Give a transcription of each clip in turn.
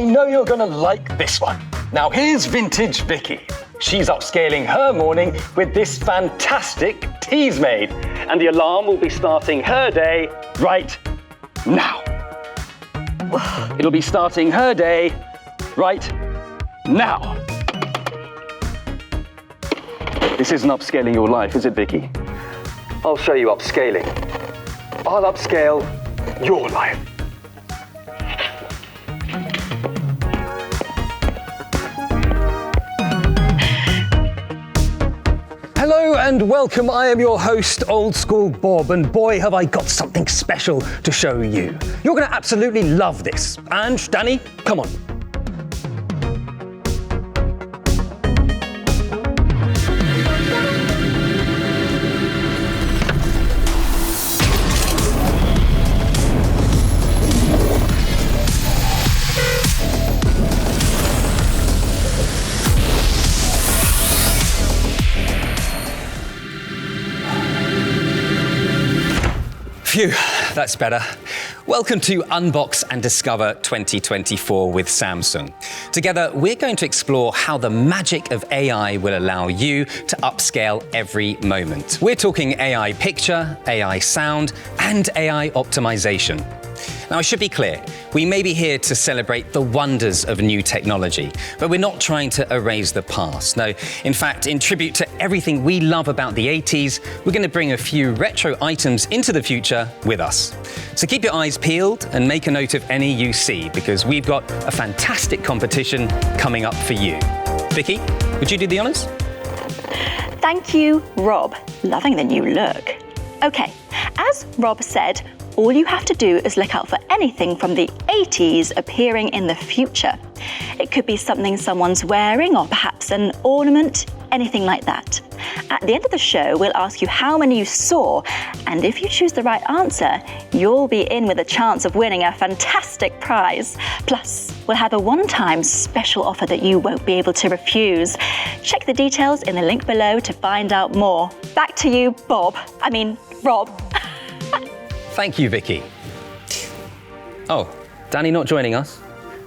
I know you're gonna like this one. Now here's vintage Vicky. She's upscaling her morning with this fantastic Teasmade, and the alarm will be starting her day right now. It'll be starting her day right now. This isn't upscaling your life, is it, Vicky? I'll show you upscaling. I'll upscale your life. Hello and welcome. I am your host, Old School Bob, and boy, have I got something special to show you. You're going to absolutely love this. And Danny, come on. Phew, that's better. Welcome to Unbox and Discover 2024 with Samsung. Together, we're going to explore how the magic of AI will allow you to upscale every moment. We're talking AI picture, AI sound, and AI optimization. Now, I should be clear, we may be here to celebrate the wonders of new technology, but we're not trying to erase the past. No, in fact, in tribute to everything we love about the 80s, we're going to bring a few retro items into the future with us. So keep your eyes peeled and make a note of any you see, because we've got a fantastic competition coming up for you. Vicky, would you do the honours? Thank you, Rob. Loving the new look. Okay, as Rob said, all you have to do is look out for anything from the 80s appearing in the future. It could be something someone's wearing, or perhaps an ornament, anything like that. At the end of the show, we'll ask you how many you saw, and if you choose the right answer, you'll be in with a chance of winning a fantastic prize. Plus, we'll have a one time special offer that you won't be able to refuse. Check the details in the link below to find out more. Back to you, Bob. I mean, Rob. Thank you, Vicky. Oh, Danny not joining us?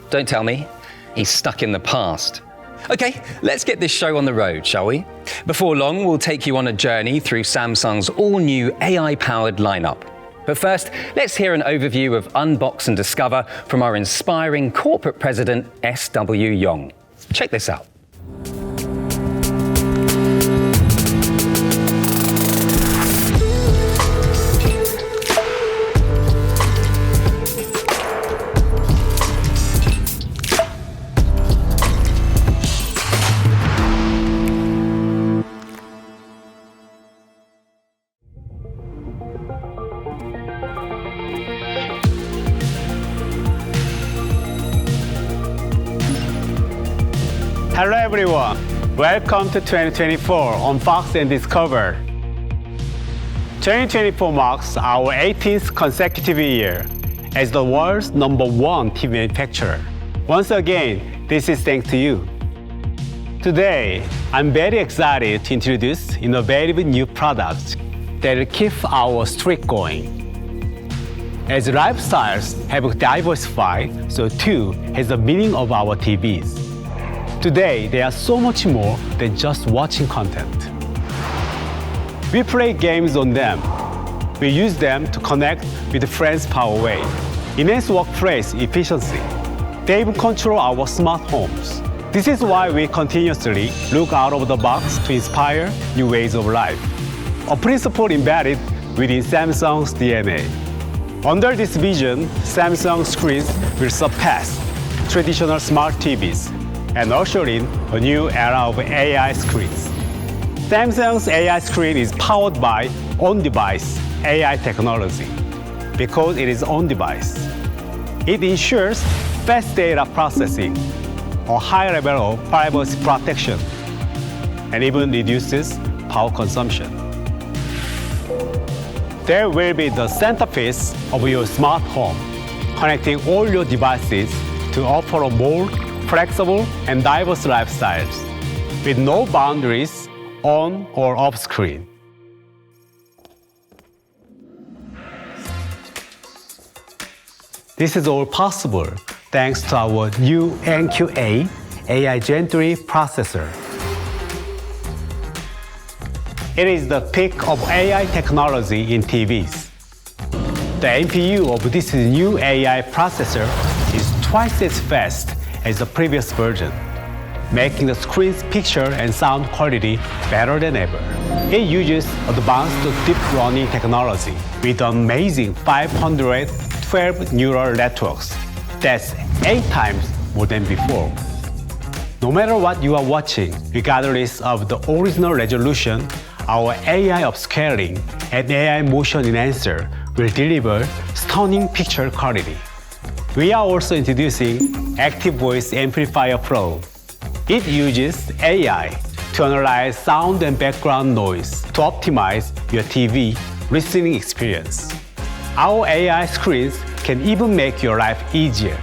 Don't tell me. He's stuck in the past. Okay, let's get this show on the road, shall we? Before long, we'll take you on a journey through Samsung's all new AI powered lineup. But first, let's hear an overview of Unbox and Discover from our inspiring corporate president, S.W. Yong. Check this out. Welcome to 2024 on Fox and Discover. 2024 marks our 18th consecutive year as the world's number one TV manufacturer. Once again, this is thanks to you. Today, I'm very excited to introduce innovative new products that will keep our streak going. As lifestyles have diversified, so too has the meaning of our TVs. Today, they are so much more than just watching content. We play games on them. We use them to connect with friends far away, enhance workplace efficiency. They even control our smart homes. This is why we continuously look out of the box to inspire new ways of life. A principle embedded within Samsung's DNA. Under this vision, Samsung screens will surpass traditional smart TVs and ushering a new era of AI screens. Samsung's AI screen is powered by on-device AI technology because it is on-device. It ensures fast data processing, a high level of privacy protection, and even reduces power consumption. There will be the centerpiece of your smart home, connecting all your devices to offer a more flexible and diverse lifestyles with no boundaries on or off screen. This is all possible thanks to our new NQA AI Gen 3 processor. It is the peak of AI technology in TVs. The NPU of this new AI processor is twice as fast as the previous version, making the screen's picture and sound quality better than ever. It uses advanced deep learning technology with amazing 512 neural networks. That's eight times more than before. No matter what you are watching, regardless of the original resolution, our AI upscaling and AI motion enhancer will deliver stunning picture quality. We are also introducing Active Voice Amplifier Pro. It uses AI to analyze sound and background noise to optimize your TV listening experience. Our AI screens can even make your life easier.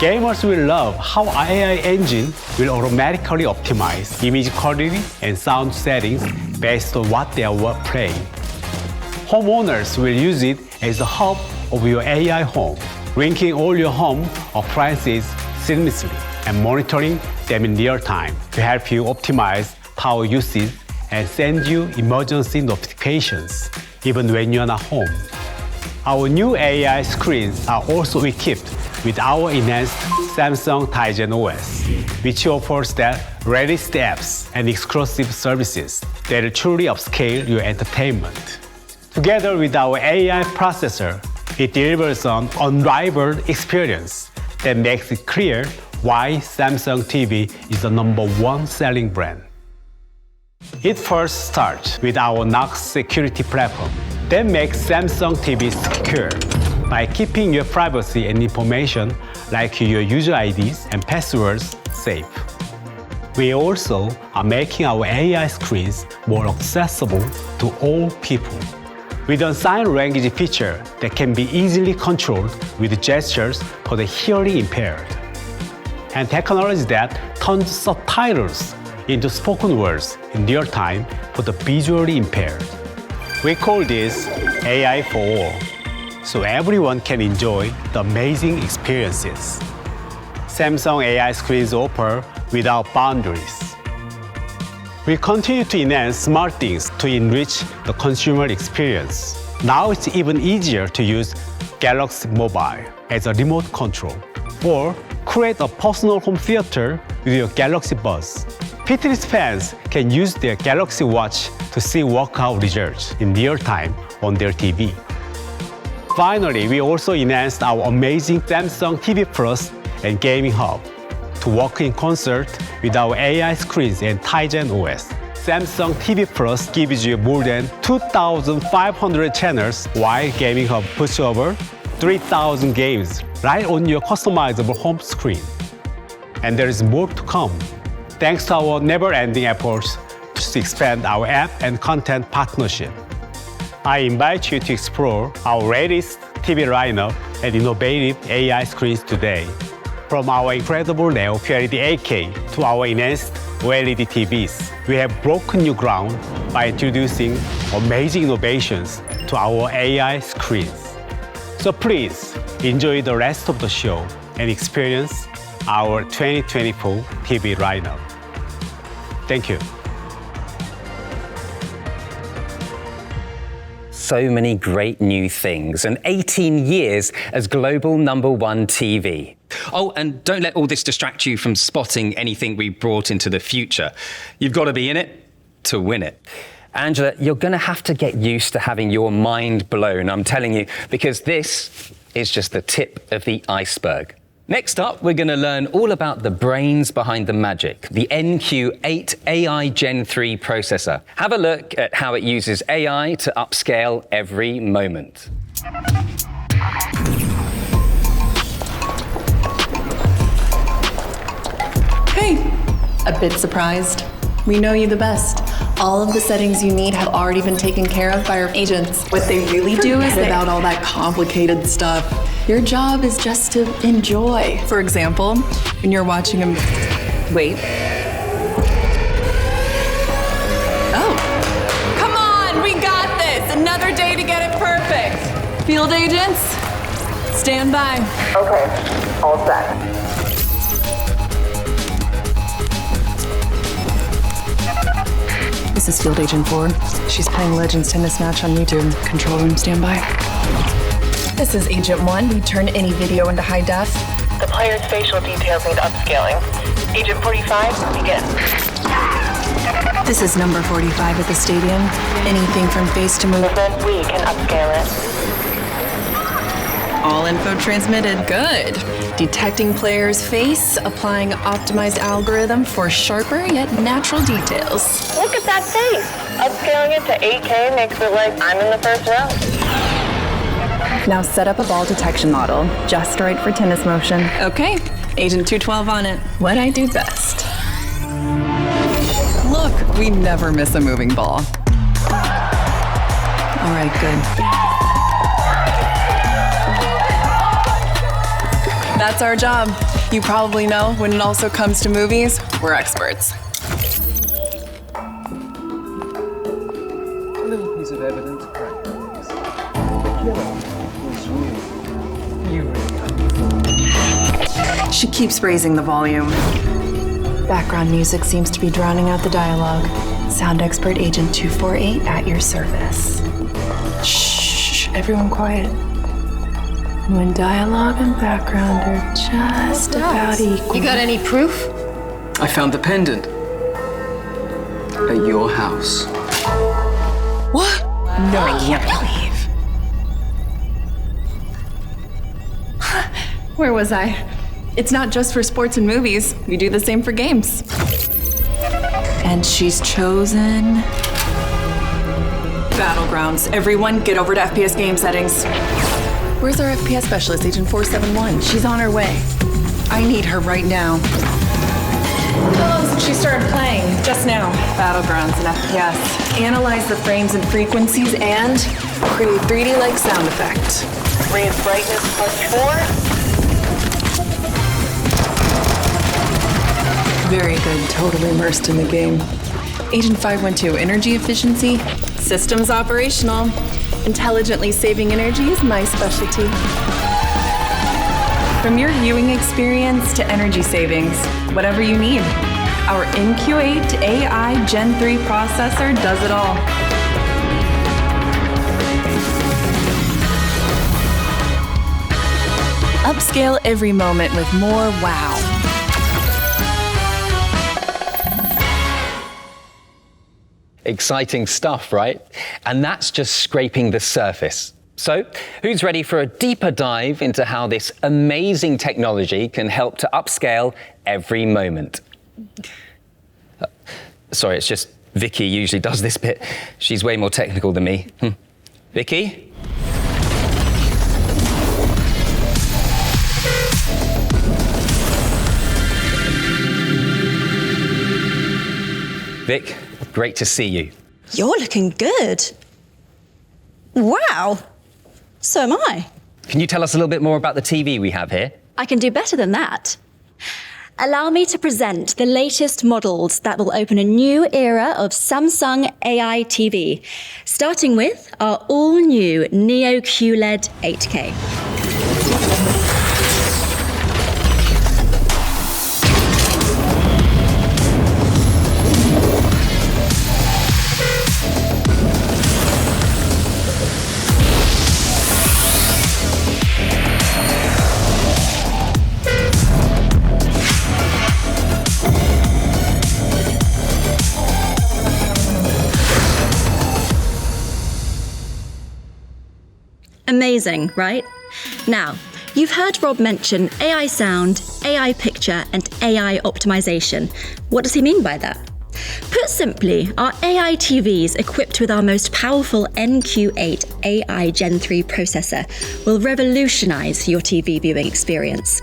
Gamers will love how our AI engine will automatically optimize image quality and sound settings based on what they are playing. Homeowners will use it as the hub of your AI home, linking all your home appliances seamlessly and monitoring them in real time to help you optimize power usage and send you emergency notifications even when you're not home. Our new AI screens are also equipped with our enhanced Samsung Tizen OS, which offers the latest apps and exclusive services that truly upscale your entertainment. Together with our AI processor, it delivers an unrivaled experience that makes it clear why Samsung TV is the number one selling brand. It first starts with our Knox security platform that makes Samsung TV secure by keeping your privacy and information like your user IDs and passwords safe. We also are making our AI screens more accessible to all people with a sign language feature that can be easily controlled with gestures for the hearing impaired, and technology that turns subtitles into spoken words in real time for the visually impaired. We call this AI for all so everyone can enjoy the amazing experiences. Samsung AI screens offer without boundaries. We continue to enhance smart things to enrich the consumer experience. Now it's even easier to use Galaxy Mobile as a remote control or create a personal home theater with your Galaxy Buds. Fitness fans can use their Galaxy Watch to see workout results in real time on their TV. Finally, we also enhanced our amazing Samsung TV Plus and Gaming Hub to work in concert with our AI screens and Tizen OS. Samsung TV Plus gives you more than 2,500 channels, while Gaming Hub puts over 3,000 games right on your customizable home screen. And there is more to come, thanks to our never-ending efforts to expand our app and content partnership. I invite you to explore our latest TV lineup and innovative AI screens today. From our incredible Neo QLED 8K to our enhanced OLED TVs, we have broken new ground by introducing amazing innovations to our AI screens. So please enjoy the rest of the show and experience our 2024 TV lineup. Thank you. so many great new things and 18 years as global number one TV. Oh, and don't let all this distract you from spotting anything we brought into the future. You've got to be in it to win it. Angela, you're going to have to get used to having your mind blown, I'm telling you, because this is just the tip of the iceberg. Next up, we're going to learn all about the brains behind the magic, the NQ8 AI Gen 3 processor. Have a look at how it uses AI to upscale every moment. Hey, a bit surprised. We know you the best. All of the settings you need have already been taken care of by our agents. What they really do is without all that complicated stuff. Your job is just to enjoy. For example, when you're watching a. Wait. Oh. Come on, we got this! Another day to get it perfect! Field agents, Stand by. Okay, all set. Is Field Agent 4. She's playing Legends tennis match on YouTube. Control room standby. This is Agent 1. We turn any video into high def. The player's facial details need upscaling. Agent 45, begin. This is number 45 at the stadium. Anything from face to movement. Movement, we can upscale it. All info transmitted. Good. Detecting player's face, applying optimized algorithm for sharper yet natural details. Look at that face! Upscaling it to 8K makes it like I'm in the first row. Now set up a ball detection model, just right for tennis motion. Okay, Agent 212 on it. What I do best. Look, we never miss a moving ball. All right, good. That's our job. You probably know when it also comes to movies, we're experts. A little piece of evidence right the killer was you. You really She keeps raising the volume. Background music seems to be drowning out the dialogue. Sound expert agent 248 at your service. Shh, everyone quiet. When dialogue and background are just about equal. You got any proof? I found the pendant at your house. What? No, I can't believe. Where was I? It's not just for sports and movies. We do the same for games. And she's chosen. Battlegrounds. Everyone, get over to FPS game settings. Where's our FPS specialist, Agent 471? She's on her way. I need her right now. How long since she started playing? Just now. Battlegrounds and FPS. Analyze the frames and frequencies and create 3D-like sound effect. Raise brightness plus four. Very good, totally immersed in the game. Agent 512, energy efficiency, systems operational. Intelligently saving energy is my specialty. From your viewing experience to energy savings, whatever you need. Our NQ8 AI Gen 3 processor does it all. Upscale every moment with more wow. Exciting stuff, right? And that's just scraping the surface. So, who's ready for a deeper dive into how this amazing technology can help to upscale every moment? Uh, sorry, it's just Vicky usually does this bit. She's way more technical than me. Hmm. Vicky? Vic, great to see you. You're looking good. Wow. So am I. Can you tell us a little bit more about the TV we have here? I can do better than that. Allow me to present the latest models that will open a new era of Samsung AI TV, starting with our all new Neo QLED 8K. Amazing, right? Now, you've heard Rob mention AI sound, AI picture, and AI optimization. What does he mean by that? Put simply, our AI TVs equipped with our most powerful NQ8 AI Gen 3 processor will revolutionize your TV viewing experience.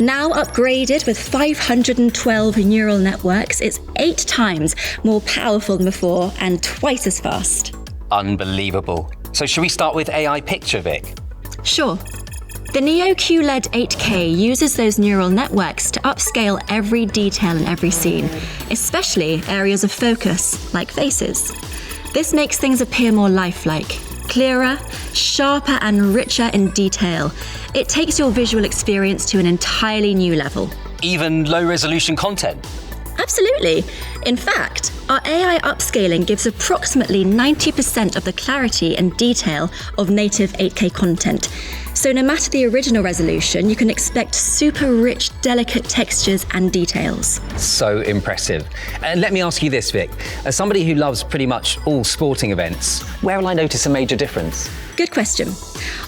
Now upgraded with 512 neural networks, it's eight times more powerful than before and twice as fast. Unbelievable. So, should we start with AI picture, Vic? Sure. The Neo QLED 8K uses those neural networks to upscale every detail in every scene, especially areas of focus, like faces. This makes things appear more lifelike, clearer, sharper, and richer in detail. It takes your visual experience to an entirely new level. Even low resolution content. Absolutely. In fact, our AI upscaling gives approximately 90% of the clarity and detail of native 8K content. So, no matter the original resolution, you can expect super rich, delicate textures and details. So impressive. And let me ask you this, Vic. As somebody who loves pretty much all sporting events, where will I notice a major difference? Good question.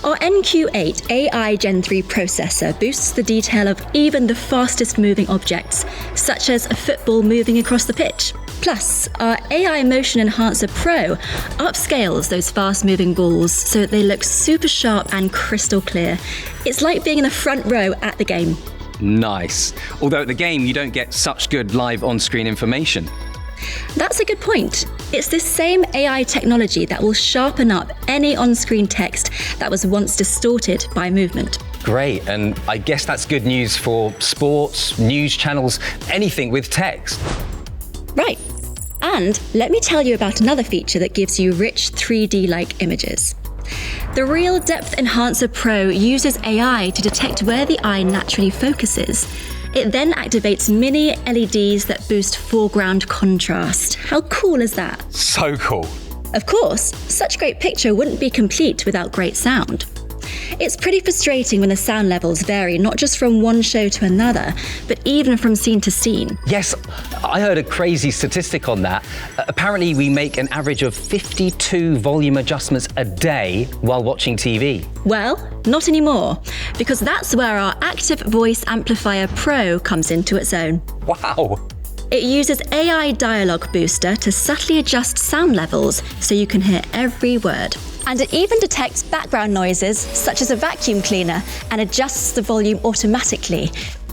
Our NQ8 AI Gen 3 processor boosts the detail of even the fastest moving objects, such as a football moving across the pitch. Plus, our AI Motion Enhancer Pro upscales those fast moving balls so that they look super sharp and crystal clear. It's like being in the front row at the game. Nice. Although at the game, you don't get such good live on screen information. That's a good point. It's this same AI technology that will sharpen up any on screen text that was once distorted by movement. Great. And I guess that's good news for sports, news channels, anything with text. Right. And let me tell you about another feature that gives you rich 3D like images. The Real Depth Enhancer Pro uses AI to detect where the eye naturally focuses. It then activates mini LEDs that boost foreground contrast. How cool is that? So cool. Of course, such great picture wouldn't be complete without great sound. It's pretty frustrating when the sound levels vary not just from one show to another, but even from scene to scene. Yes, I heard a crazy statistic on that. Uh, apparently, we make an average of 52 volume adjustments a day while watching TV. Well, not anymore, because that's where our Active Voice Amplifier Pro comes into its own. Wow. It uses AI Dialogue Booster to subtly adjust sound levels so you can hear every word. And it even detects background noises, such as a vacuum cleaner, and adjusts the volume automatically.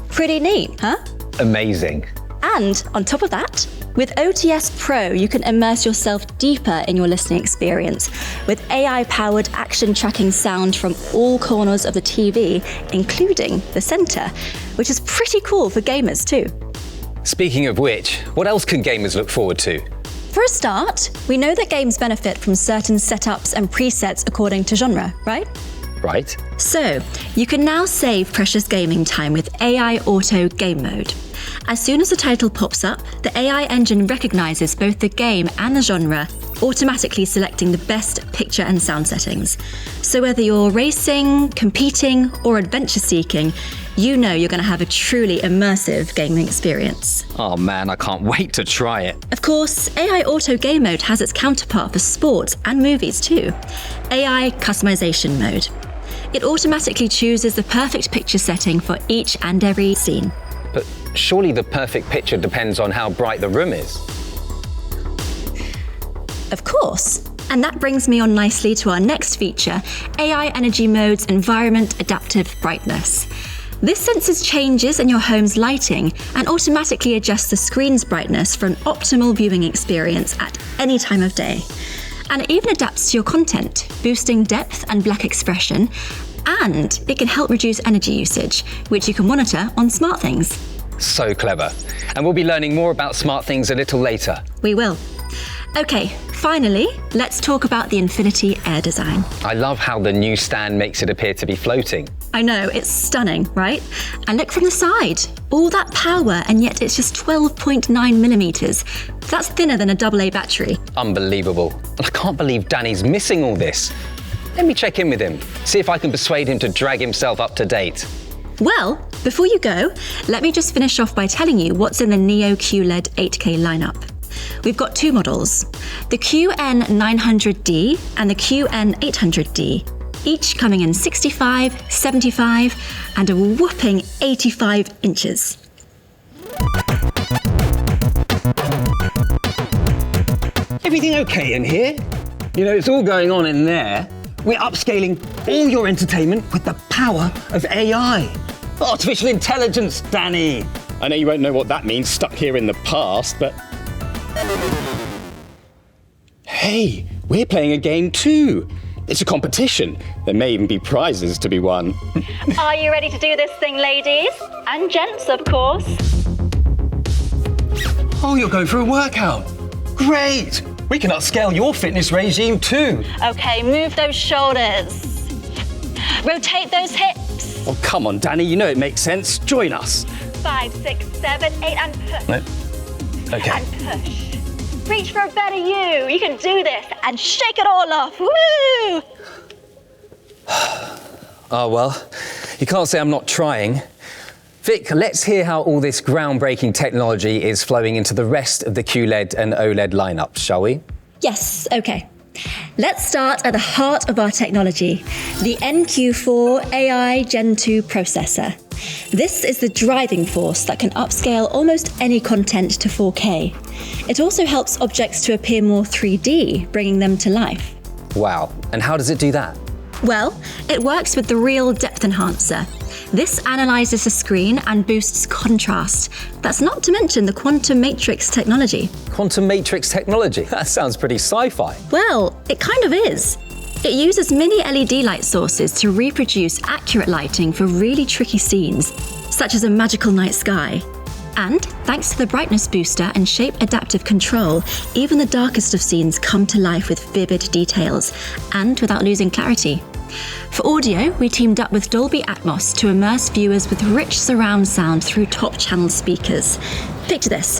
Pretty neat, huh? Amazing. And on top of that, with OTS Pro, you can immerse yourself deeper in your listening experience with AI powered action tracking sound from all corners of the TV, including the center, which is pretty cool for gamers too. Speaking of which, what else can gamers look forward to? For a start, we know that games benefit from certain setups and presets according to genre, right? Right? So, you can now save precious gaming time with AI Auto Game Mode. As soon as the title pops up, the AI engine recognizes both the game and the genre, automatically selecting the best picture and sound settings. So, whether you're racing, competing, or adventure seeking, you know you're going to have a truly immersive gaming experience. Oh man, I can't wait to try it. Of course, AI Auto Game Mode has its counterpart for sports and movies too AI Customization Mode. It automatically chooses the perfect picture setting for each and every scene. But surely the perfect picture depends on how bright the room is. Of course. And that brings me on nicely to our next feature AI Energy Mode's Environment Adaptive Brightness. This senses changes in your home's lighting and automatically adjusts the screen's brightness for an optimal viewing experience at any time of day. And it even adapts to your content, boosting depth and black expression, and it can help reduce energy usage, which you can monitor on SmartThings. So clever. And we'll be learning more about smart things a little later. We will. Okay, finally, let's talk about the Infinity Air design. I love how the new stand makes it appear to be floating. I know, it's stunning, right? And look from the side. All that power, and yet it's just 12.9 millimeters. That's thinner than a AA battery. Unbelievable. And I can't believe Danny's missing all this. Let me check in with him, see if I can persuade him to drag himself up to date. Well, before you go, let me just finish off by telling you what's in the Neo QLED 8K lineup. We've got two models the QN900D and the QN800D, each coming in 65, 75, and a whopping 85 inches. Everything okay in here? You know, it's all going on in there. We're upscaling all your entertainment with the power of AI. Artificial intelligence, Danny. I know you won't know what that means stuck here in the past, but. Hey, we're playing a game too. It's a competition. There may even be prizes to be won. Are you ready to do this thing, ladies? And gents, of course. Oh, you're going for a workout. Great. We can upscale your fitness regime too. Okay, move those shoulders. Rotate those hips. Oh, come on, Danny, you know it makes sense. Join us. Five, six, seven, eight, and push. No. Okay. And push. Reach for a better you. You can do this and shake it all off. Woo! Oh, well, you can't say I'm not trying. Vic, let's hear how all this groundbreaking technology is flowing into the rest of the QLED and OLED lineups, shall we? Yes, okay. Let's start at the heart of our technology the NQ4 AI Gen 2 processor. This is the driving force that can upscale almost any content to 4K. It also helps objects to appear more 3D, bringing them to life. Wow. And how does it do that? Well, it works with the Real Depth Enhancer. This analyzes the screen and boosts contrast. That's not to mention the quantum matrix technology. Quantum matrix technology? That sounds pretty sci fi. Well, it kind of is. It uses mini LED light sources to reproduce accurate lighting for really tricky scenes, such as a magical night sky. And thanks to the brightness booster and shape adaptive control, even the darkest of scenes come to life with vivid details and without losing clarity. For audio, we teamed up with Dolby Atmos to immerse viewers with rich surround sound through top channel speakers. Picture this.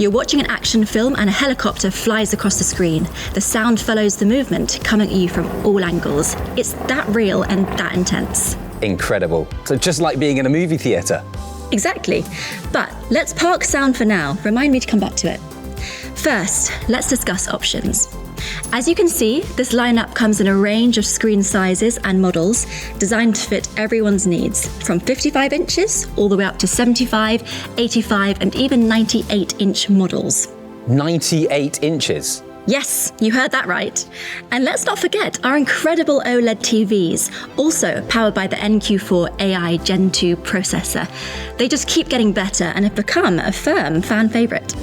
You're watching an action film and a helicopter flies across the screen. The sound follows the movement, coming at you from all angles. It's that real and that intense. Incredible. So, just like being in a movie theatre. Exactly. But let's park sound for now. Remind me to come back to it. First, let's discuss options. As you can see, this lineup comes in a range of screen sizes and models designed to fit everyone's needs, from 55 inches all the way up to 75, 85, and even 98 inch models. 98 inches. Yes, you heard that right. And let's not forget our incredible OLED TVs, also powered by the NQ4 AI Gen 2 processor. They just keep getting better and have become a firm fan favourite.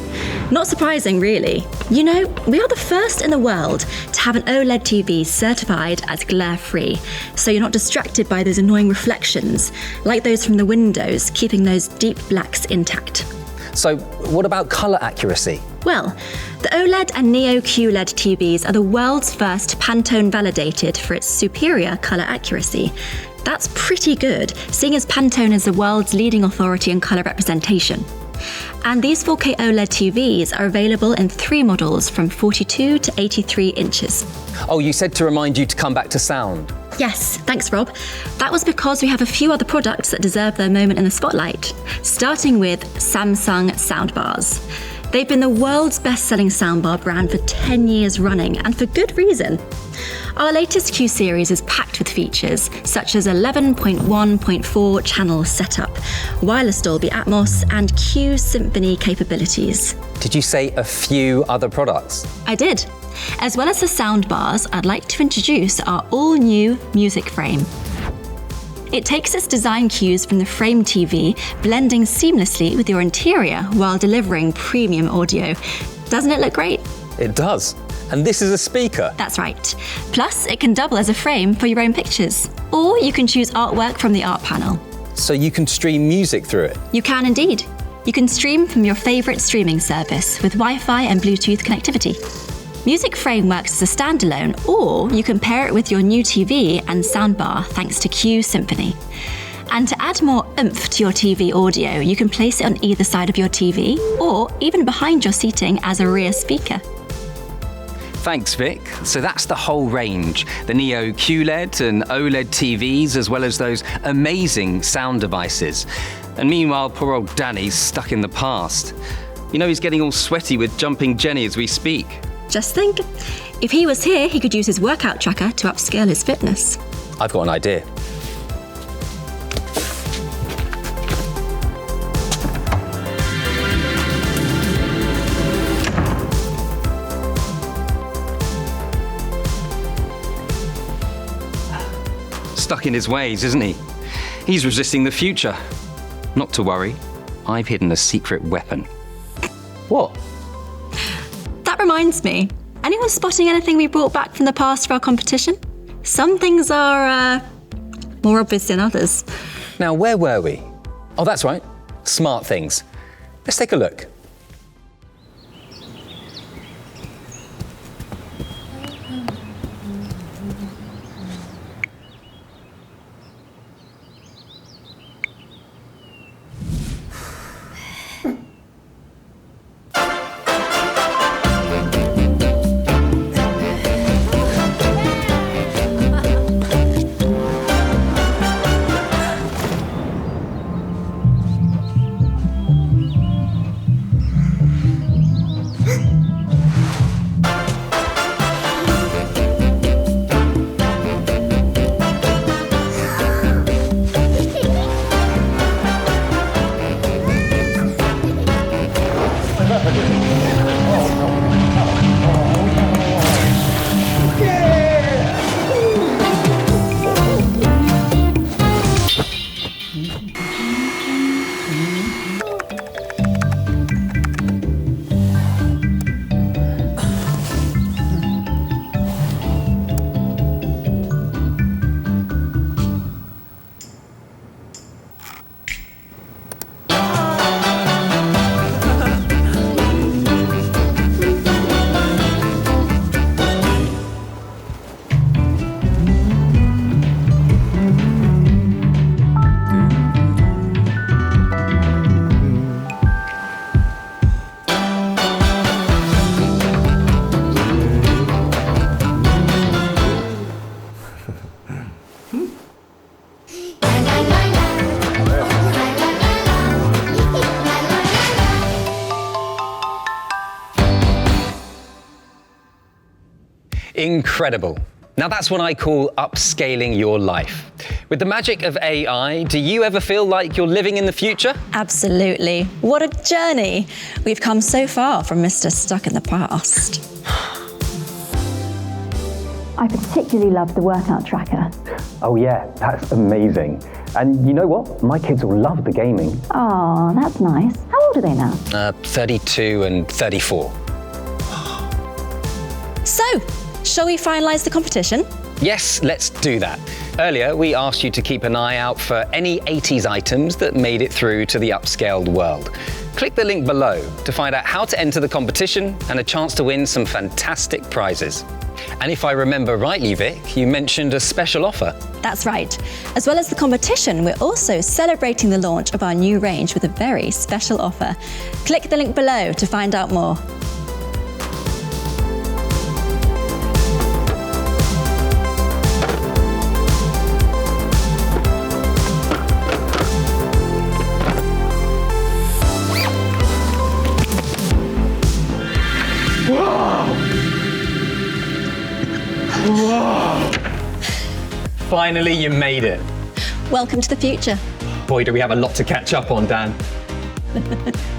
Not surprising, really. You know, we are the first in the world to have an OLED TV certified as glare free, so you're not distracted by those annoying reflections, like those from the windows, keeping those deep blacks intact. So, what about colour accuracy? Well, the OLED and Neo QLED TVs are the world's first Pantone validated for its superior colour accuracy. That's pretty good, seeing as Pantone is the world's leading authority in colour representation. And these 4K OLED TVs are available in three models from 42 to 83 inches. Oh, you said to remind you to come back to sound. Yes, thanks, Rob. That was because we have a few other products that deserve their moment in the spotlight, starting with Samsung soundbars. They've been the world's best selling soundbar brand for 10 years running, and for good reason. Our latest Q series is packed with features such as 11.1.4 channel setup, wireless Dolby Atmos, and Q Symphony capabilities. Did you say a few other products? I did. As well as the soundbars, I'd like to introduce our all new music frame. It takes its design cues from the Frame TV, blending seamlessly with your interior while delivering premium audio. Doesn't it look great? It does. And this is a speaker. That's right. Plus, it can double as a frame for your own pictures. Or you can choose artwork from the art panel. So you can stream music through it. You can indeed. You can stream from your favourite streaming service with Wi Fi and Bluetooth connectivity. Music Frame works as a standalone, or you can pair it with your new TV and soundbar thanks to Q Symphony. And to add more oomph to your TV audio, you can place it on either side of your TV or even behind your seating as a rear speaker. Thanks, Vic. So that's the whole range the Neo QLED and OLED TVs, as well as those amazing sound devices. And meanwhile, poor old Danny's stuck in the past. You know, he's getting all sweaty with jumping Jenny as we speak. Just think, if he was here, he could use his workout tracker to upscale his fitness. I've got an idea. Stuck in his ways, isn't he? He's resisting the future. Not to worry, I've hidden a secret weapon. What? That reminds me. Anyone spotting anything we brought back from the past for our competition? Some things are uh, more obvious than others. Now, where were we? Oh, that's right. Smart things. Let's take a look. Incredible. Now, that's what I call upscaling your life. With the magic of AI, do you ever feel like you're living in the future? Absolutely. What a journey. We've come so far from Mr. Stuck in the Past. I particularly love the workout tracker. Oh, yeah, that's amazing. And you know what? My kids will love the gaming. Oh, that's nice. How old are they now? Uh, 32 and 34. So, shall we finalise the competition? Yes, let's do that. Earlier, we asked you to keep an eye out for any 80s items that made it through to the upscaled world. Click the link below to find out how to enter the competition and a chance to win some fantastic prizes. And if I remember rightly, Vic, you mentioned a special offer. That's right. As well as the competition, we're also celebrating the launch of our new range with a very special offer. Click the link below to find out more. Finally, you made it. Welcome to the future. Boy, do we have a lot to catch up on, Dan. What a time.